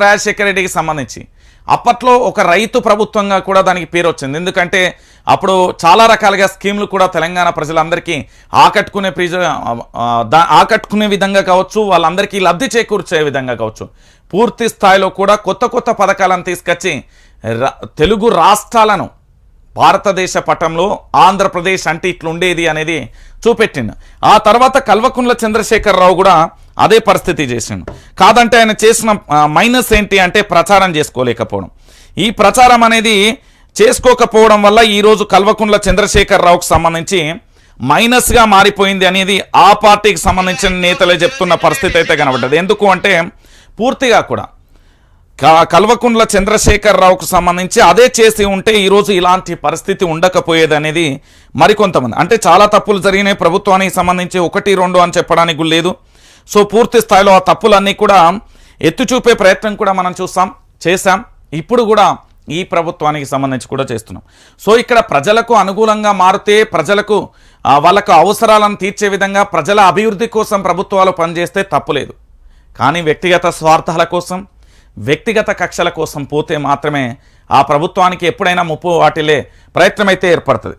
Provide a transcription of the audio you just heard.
రాజశేఖర రెడ్డికి సంబంధించి. అప్పట్లో ఒక రైతు ప్రభుత్వంగా కూడా దానికి పేరు వచ్చింది. ఎందుకంటే అప్పుడు చాలా రకాలుగా స్కీమ్లు కూడా తెలంగాణ ప్రజలందరికీ ఆకట్టుకునే ప్రిజ ఆకట్టుకునే విధంగా కావచ్చు వాళ్ళందరికీ లబ్ధి చేకూర్చే విధంగా కావచ్చు పూర్తి స్థాయిలో కూడా కొత్త కొత్త పథకాలను తీసుకొచ్చి తెలుగు రాష్ట్రాలను భారతదేశ పటంలో ఆంధ్రప్రదేశ్ అంటే ఇట్లుండేది అనేది చూపెట్టిండు. ఆ తర్వాత కల్వకుంట్ల చంద్రశేఖరరావు కూడా అదే పరిస్థితి చేసిండు. కాదంటే ఆయన చేసిన మైనస్ ఏంటి అంటే ప్రచారం చేసుకోలేకపోవడం. ఈ ప్రచారం అనేది చేసుకోకపోవడం వల్ల ఈరోజు కల్వకుంట్ల చంద్రశేఖరరావుకు సంబంధించి మైనస్గా మారిపోయింది అనేది ఆ పార్టీకి సంబంధించిన నేతలే చెప్తున్న పరిస్థితి అయితే కనబడ్డది. ఎందుకు అంటే పూర్తిగా కూడా క- చంద్రశేఖరరావుకు సంబంధించి అదే చేసి ఉంటే ఈరోజు ఇలాంటి పరిస్థితి ఉండకపోయేది అనేది మరికొంతమంది. అంటే చాలా తప్పులు జరిగినాయి. ప్రభుత్వానికి సంబంధించి ఒకటి రెండు అని చెప్పడానికి లేదు. సో పూర్తి స్థాయిలో ఆ తప్పులన్నీ కూడా ఎత్తి చూపే ప్రయత్నం కూడా మనం చూస్తాం చేశాం. ఇప్పుడు కూడా ఈ ప్రభుత్వానికి సంబంధించి కూడా చేస్తున్నాం. సో ఇక్కడ ప్రజలకు అనుకూలంగా మారితే ప్రజలకు వాళ్ళకు అవసరాలను తీర్చే విధంగా ప్రజల అభివృద్ధి కోసం ప్రభుత్వాలు పనిచేస్తే తప్పులేదు. కానీ వ్యక్తిగత స్వార్థాల కోసం వ్యక్తిగత కక్షల కోసం పోతే మాత్రమే ఆ ప్రభుత్వానికి ఎప్పుడైనా ముప్పు వాటిల్లే ప్రయత్నమైతే ఏర్పడుతుంది.